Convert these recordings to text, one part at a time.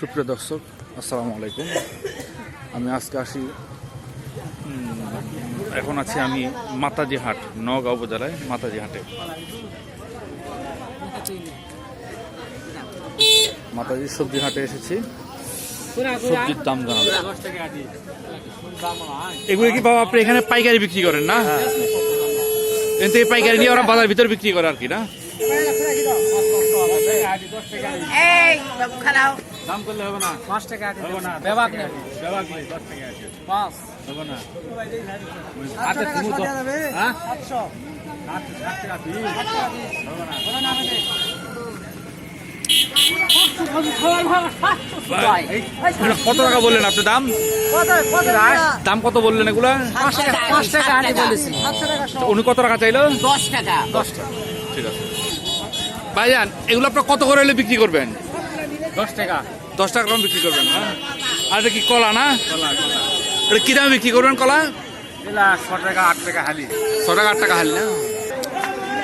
সুপ্রিয় দর্শক আসসালামু আলাইকুম। আমি আজকে আসি এখন আছি আমি মাতাজি হাট নগাঁও উপজেলায় মাতাজি হাটে। মাতাজি সবজি হাটে এসেছি। সবজির দাম জানাব। এগুলো কি বাবা আপনি এখানে পাইকারি বিক্রি করেন না? এখান থেকে পাইকারি নিয়ে ওরা বাজার ভিতরে বিক্রি করে আর কি না? এই দাম করলে হবে না। পাঁচ টাকা হবে না। বেবাক নেই বেবাক নেই দশ টাকা আছে। পাঁচ। হবে না। হাতে তুমি তো হ্যাঁ? সাতশো সাত টাকা পিস। হবে না। এগুলো কত টাকা বললেন আপনি দাম? দাম কত বললেন এগুলা? পাঁচ টাকা তো উনি কত টাকা চাইলো? দশ টাকা। দশ টাকা। ঠিক আছে। ভাইজান এগুলো আপনার কত করে হলে বিক্রি করবেন? দশ টাকা। দশ টাকা করে বিক্রি করবেন। না আর এটা কি কলা না? কলা কলা। এটা কি দামে বিক্রি করবেন কলা? এলা ছ টাকা আট টাকা হালি। ছ টাকা আট টাকা হাল না?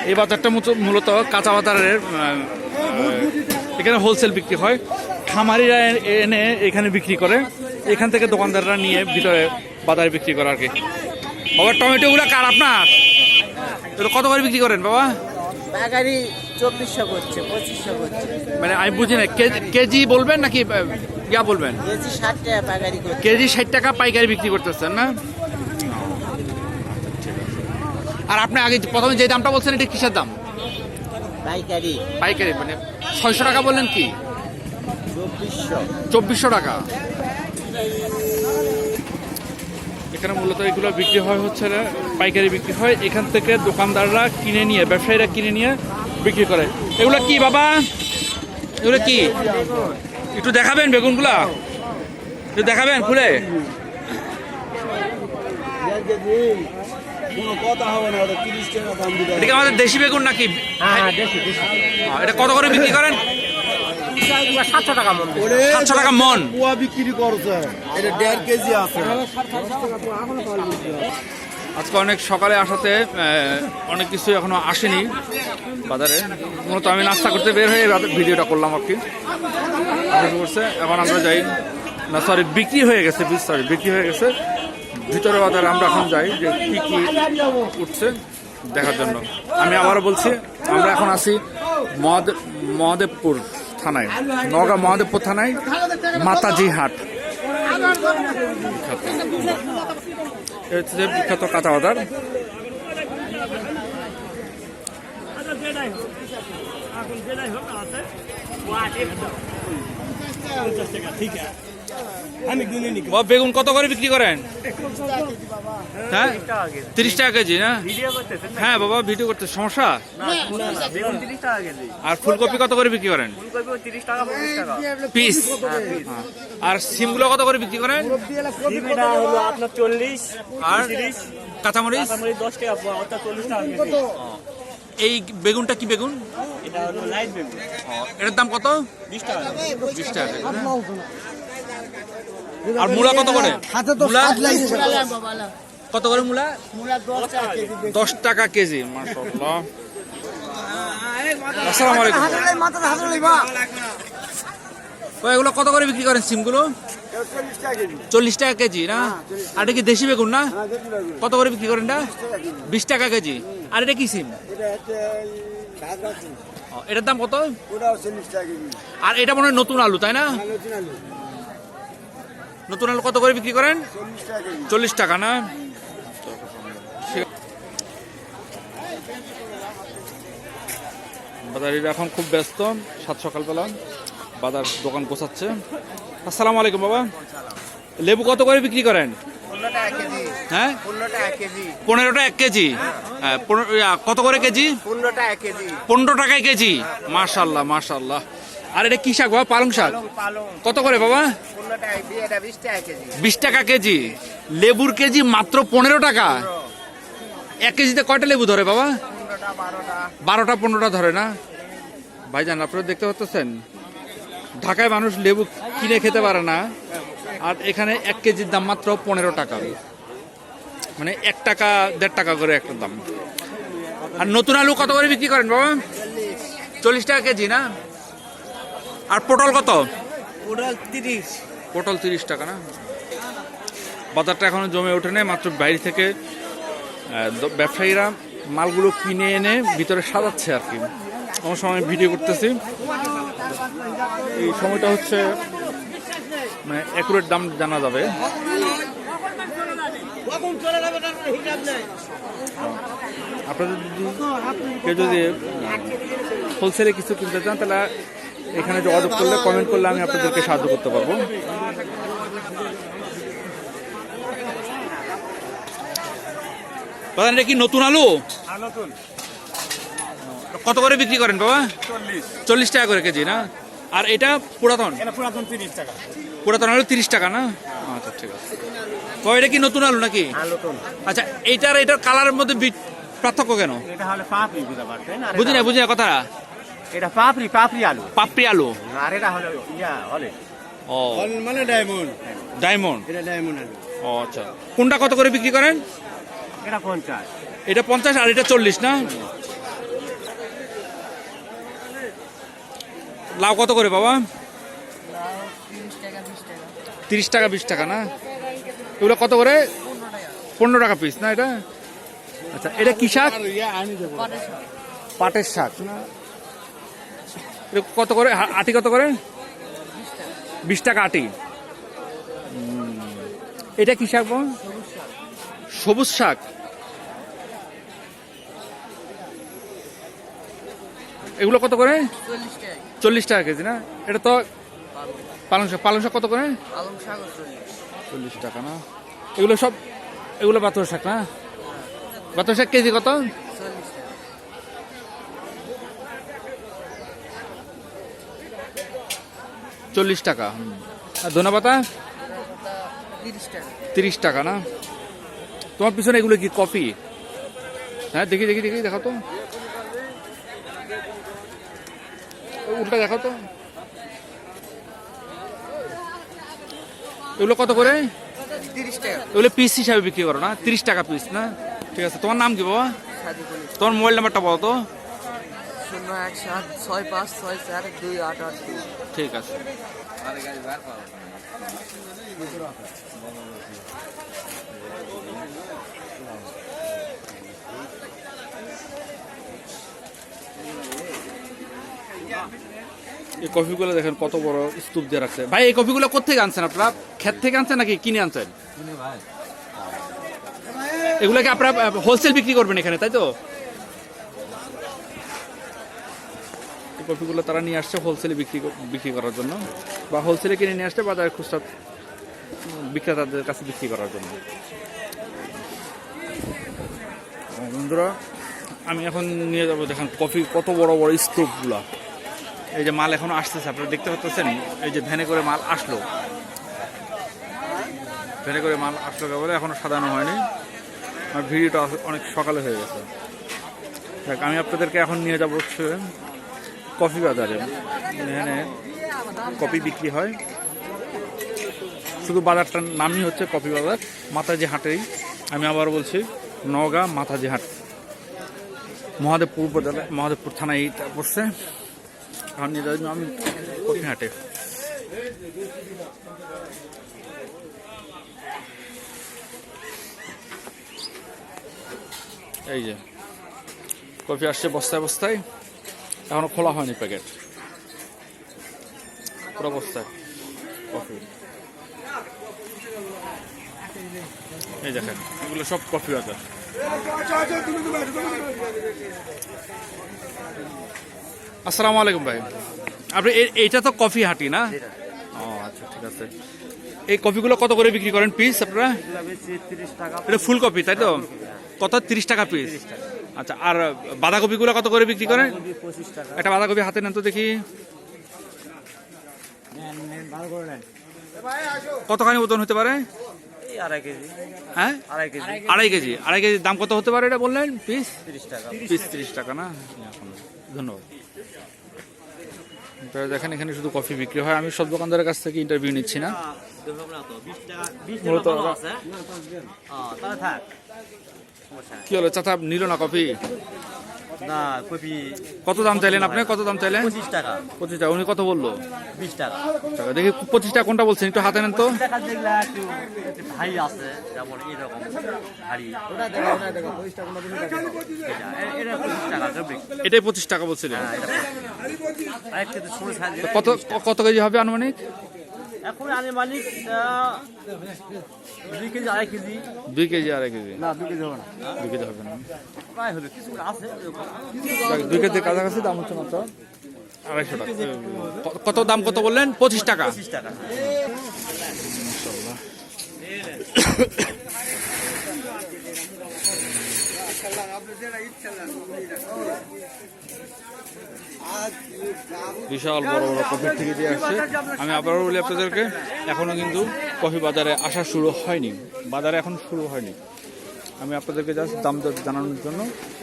এই বাজারটা মূলত- মূলত কাঁচা বাজারের এখানে হোলসেল বিক্রি হয়। খামারিরা এনে এখানে বিক্রি করে। এখান থেকে দোকানদাররা নিয়ে ভিতরে বাজারে বিক্রি করে আর কি। বাবা টমেটোগুলো কার আপনার? কত করে বিক্রি করেন বাবা? চব্বিশশো করছে পঁচিশশো করছে মানে আমি বুঝি না কেজি বলবেন নাকি ইয়া বলবেন? কেজি ষাট টাকা পাগারি করছে। কেজি ষাট টাকা পাইকারি বিক্রি করতেছেন না? আর আপনি আগে প্রথমে যে দামটা বলছেন এটা কিসের দাম? পাইকারি। পাইকারি মানে ছয়শো টাকা বললেন কি? চব্বিশশো টাকা। এখানে মূলত এগুলো বিক্রি হয় হচ্ছে পাইকারি বিক্রি হয়। এখান থেকে দোকানদাররা কিনে নিয়ে ব্যবসায়ীরা কিনে নিয়ে বিক্রি করে। এগুলো কি বাবা? এগুলো কি? একটু দেখাবেন বেগুনগুলা? একটু দেখাবেন খুলে? কোনো কথা হবে না ওটা তিরিশ টাকা দাম দিতে এটা আমাদের দেশি বেগুন নাকি? হ্যাঁ দেশি দেশি। আহ, এটা কত করে বিক্রি করেন? সাতশো টাকা মন সাতশো টাকা মন। বিক্রি করছে। এটা দেড় কেজি আছে। আজকে অনেক সকালে আসাতে অনেক কিছু এখনও আসেনি বাজারে। মূলত আমি নাস্তা করতে বের হয়ে ভিডিওটা করলাম আর কি। করছে এখন আমরা যাই। না সরি বিক্রি হয়ে গেছে সরি বিক্রি হয়ে গেছে। ভিতরে বাজারে আমরা এখন যাই যে কী কী উঠছে দেখার জন্য। আমি আবারও বলছি, আমরা এখন আছি মহাদেব মহাদেবপুর থানায় নগাঁও মহাদেবপুর থানায় মাতাজি হাট। হচ্ছে যে বিখ্যাত কাঁচা বাজার বাবা, বেগুন কত করে বিক্রি করেন? হ্যাঁ? তিরিশ টাকা কেজি না? হ্যাঁ বাবা ভিডিও করতে সমস্যা? আর ফুলকপি কত করে বিক্রি করেন? পিস? আর সিমগুলো কত করে বিক্রি করেন? আপনার চল্লিশ আর কাঁচামরিচ? দশ টাকা চল্লিশ টাকা এই বেগুনটা কি বেগুন? এটা হলো লাইট বেগুন। এটার দাম কত? বিশ টাকা। বিশ টাকা? আর মূলা কত করে? মূলা? কত করে মূলা? দশ টাকা কেজি মাশাআল্লাহ। আসসালামু আলাইকুম। ও, এগুলো কত করে বিক্রি করেন সিমগুলো? চল্লিশ টাকা কেজি না? আর এটা কি দেশি বেগুন না? কত করে বিক্রি করেন না বিশ টাকা কেজি। আর এটা কি সিম? এটার দাম কত? ওটাও চল্লিশ টাকা কেজি। আর এটা মনে হয় নতুন আলু তাই না? নতুন আলু কত করে বিক্রি করেন? চল্লিশ টাকা না? বাজারিরা এখন খুব ব্যস্ত সাত সকালবেলা বাজার দোকান গোছাচ্ছে। আসসালামু আলাইকুম বাবা। লেবু কত করে বিক্রি করেন? হ্যাঁ? পনেরোটা এক কেজি। হ্যাঁ, কত করে কেজি। পনেরো টাকায় কেজি। মাশাল্লাহ মাশাল্লাহ। আর এটা কি শাক বাবা? পালং শাক? কত করে বাবা? বিশ টাকা কেজি। লেবুর কেজি মাত্র পনেরো টাকা। এক কেজিতে কয়টা লেবু ধরে বাবা? বারোটা। বারোটা পনেরোটা ধরে না? ভাইজান আপনারা দেখতে পাচ্ছেন? ঢাকায় মানুষ লেবু কিনে খেতে পারে না। আর এখানে এক কেজির দাম মাত্র পনেরো টাকা। মানে এক টাকা দেড় টাকা করে একটা দাম। আর নতুন আলু কত করে বিক্রি করেন বাবা? চল্লিশ টাকা কেজি না? আর পটল কত? ওটা তিরিশ। পটল তিরিশ টাকা না? বাজারটা এখনও জমে ওঠে নাই মাত্র বাইরে থেকে ব্যবসায়ীরা মালগুলো কিনে এনে ভিতরে সাজাচ্ছে আর কি। আমার সময় ভিডিও করতেছি। এই সময়টা হচ্ছে মানে অ্যাকুরেট দাম জানা যাবে। আপনাদের যদি কেউ যদি হোলসেলে কিছু কিনতে চান তাহলে এখানে যোগাযোগ করলে কমেন্ট করলে আমি আপনাদেরকে সাহায্য করতে পারব। বাবা এটা কি নতুন আলু? কত করে বিক্রি করেন বাবা? চল্লিশ। টাকা করে কেজি না? আর এটা পুরাতন? পুরাতন তিরিশ টাকা। পুরাতন আলু তিরিশ টাকা না? আচ্ছা ঠিক আছে। তো এটা কি নতুন আলু নাকি? আচ্ছা এইটার এটার কালারের মধ্যে পার্থক্য কেন? বুঝি না বুঝি না কথা এটা পাপড়ি পাপড়ি আলু। পাপড়ি আলু? আর এটা হলো ইয়া হলে। ও। মানে ডায়মন্ড। ডায়মন্ড? এটা ডায়মন্ড আলু। ও আচ্ছা। কোনটা কত করে বিক্রি করেন? এটা পঞ্চাশ। এটা পঞ্চাশ আর এটা চল্লিশ না? লাউ কত করে বাবা? তিরিশ টাকা বিশ টাকা না? এগুলো কত করে? পনেরো টাকা পিস না এটা? আচ্ছা এটা কি শাক? পাটের শাক। না কত করে? আটি কত করে? বিশ টাকা আটি। এটা কি শাক? সবুজ শাক। এগুলো কত করে? চল্লিশ টাকা কেজি। না? এটা তো পালং শাক। পালং শাক কত করে? চল্লিশ। চল্লিশ টাকা না? এগুলো সব এগুলো বাতর শাক না? বাতর শাক কেজি কত চল্লিশ টাকা চল্লিশ টাকা। আর ধনে পাতা? তিরিশ টাকা না? তোমার পিছনে এগুলো কি কফি? হ্যাঁ দেখি দেখি দেখি দেখাও তো। উল্টা দেখাও তো। এগুলো কত করে? এগুলো পিস হিসাবে বিক্রি করো না? তিরিশ টাকা পিস না? ঠিক আছে তোমার নাম কি বাবা? তোমার মোবাইল নাম্বারটা বলো তো। শূন্য এক সাত ছয় পাঁচ ছয় চার দুই আট আট ঠিক আছে। এই কফিগুলো দেখেন কত বড় স্তূপ দিয়ে রাখছে। ভাই এই কফিগুলো কোথেকে আনছেন আপনারা? ক্ষেত থেকে আনছেন নাকি কিনে আনছেন? এগুলো কি আপনারা হোলসেল বিক্রি করবেন এখানে তাই তো? এই কফিগুলো তারা নিয়ে আসছে হোলসেলে বিক্রি বিক্রি করার জন্য বা হোলসেলে কিনে নিয়ে আসছে বাজারে খুচরা বিক্রেতাদের কাছে বিক্রি করার জন্য। বন্ধুরা, আমি এখন নিয়ে যাব দেখেন কফি কত বড় বড় স্তূপগুলা এই যে মাল এখন আসতেছে, আপনারা দেখতে পাচ্ছেন? এই যে ভ্যানে করে মাল আসলো। ভ্যানে করে মাল আসলো কেবলে এখনও সাজানো হয়নি। আর ভিডিওটা অনেক সকালে হয়ে গেছে। দেখ, আমি আপনাদেরকে এখন নিয়ে যাব কফি বাজারে। এখানে কফি বিক্রি হয়। শুধু বাজারটার নামই হচ্ছে কফি বাজার, মাতাজি হাটেই। আমি আবার বলছি, নওগাঁ মাতাজি হাট। মহাদেবপুর উপজেলায় মহাদেবপুর থানায় এইটা পড়ছে। এখন নিয়ে আমি হাটে। এই যে, কফি আসছে বস্তায় বস্তায়। এখনও খোলা হয়নি প্যাকেট। পুরো কফি। এই দেখেন এগুলো সব কফি বাজার। আসসালামু আলাইকুম ভাই। আপনি এইটা তো কফি হাটি না? ও আচ্ছা ঠিক আছে। এই কফিগুলো কত করে বিক্রি করেন পিস আপনারা? এটা ফুল কপি তাই তো? কত? তিরিশ টাকা পিস আচ্ছা আর বাঁধাকপিগুলো কত করে বিক্রি করেন? একটা বাঁধাকপি হাতে নেন তো দেখি। কতখানি ওজন হতে পারে? আড়াই কেজি। হ্যাঁ? আড়াই কেজি। আড়াই কেজি। কেজির দাম কত হতে পারে এটা বললেন? পিস? টাকা। পিস তিরিশ টাকা না? ধন্যবাদ। দেখেন এখানে শুধু কফি বিক্রি হয়। আমি সব দোকানদারের কাছ থেকে ইন্টারভিউ নিচ্ছি না। মূলত তাহলে থাক। কি হলো চাচা নিল না কফি? না কপি কত দাম চাইলেন আপনি? কত দাম চাইলেন? পঁচিশ টাকা। পঁচিশ টাকা উনি কত বলল? বিশ টাকা। টাকা দেখি পঁচিশ টাকা কোনটা বলছেন একটু হাতে নেন তো। ভারী আছে যেমন এরকম ভারী। এটাই পঁচিশ টাকা বলছিলেন। হ্যাঁ কত কত কেজি হবে আনুমানিক? এখন আনে মালিক দুই কেজি আড়াই কেজি। দুই কেজি আড়াই কেজি? না দুই কেজি হবে না। দুই কেজি হবে না। প্রায় হবে কিছু আছে দুই কেজি কাছাকাছি দাম হচ্ছে মাত্র আড়াইশো টাকা। কত দাম কত বললেন? পঁচিশ টাকা। পঁচিশ টাকা। বিশাল বড় বড় কফির থেকে দিয়ে আসছে। আমি আবারও বলি আপনাদেরকে, এখনও কিন্তু কফি বাজারে আসা শুরু হয়নি। বাজারে এখন শুরু হয়নি। আমি আপনাদেরকে জাস্ট দাম জানানোর জন্য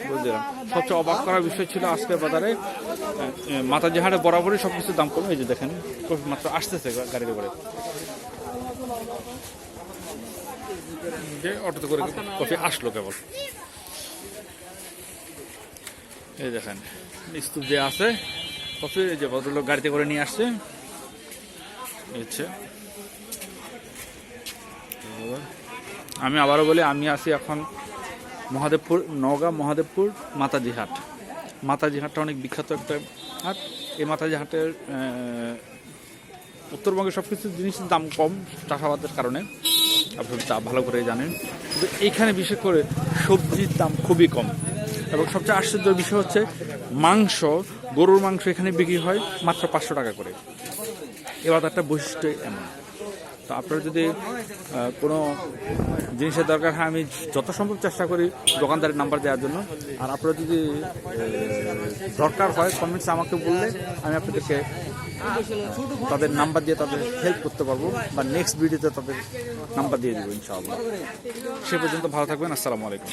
বলে দিলাম সবচেয়ে অবাক করার বিষয় ছিল আজকের বাজারে মাতাজি হাটে বরাবরই সব কিছুর দাম কমে এই যে দেখেন। কফি মাত্র আসতেছে গাড়িতে যে অটোতে করে কফি আসলো কেবল। এই দেখেন, স্তূপ যে আছে, কফি, এই যে ভদ্রলোক গাড়িতে করে নিয়ে আসছে। আমি আবারও বলি, আমি আছি এখন মহাদেবপুর, নওগাঁ মহাদেবপুর মাতাজি হাট। মাতাজি হাটটা অনেক বিখ্যাত একটা হাট। এই মাতাজি হাটের উত্তরবঙ্গে সব কিছু জিনিসের দাম কম চাষাবাদের কারণে। আপনি তা ভালো করে জানেন। কিন্তু এইখানে বিশেষ করে সবজির দাম খুবই কম। এবং সবচেয়ে আশ্চর্যের বিষয় হচ্ছে, মাংস, গরুর মাংস এখানে বিক্রি হয় মাত্র পাঁচশো টাকা করে। এ বাজারটা বৈশিষ্ট্য এমন। তো আপনারা যদি কোনো জিনিসের দরকার হয়, আমি যত সম্ভব চেষ্টা করি দোকানদারের নাম্বার দেওয়ার জন্য। আর আপনারা যদি দরকার হয় কমেন্টস আমাকে বললে আমি আপনাদেরকে তাদের নাম্বার দিয়ে তাদের হেল্প করতে পারব বা নেক্সট ভিডিওতে তাদের নাম্বার দিয়ে দেবো, ইনশাআল্লাহ। সে পর্যন্ত ভালো থাকবেন, আসসালামু আলাইকুম।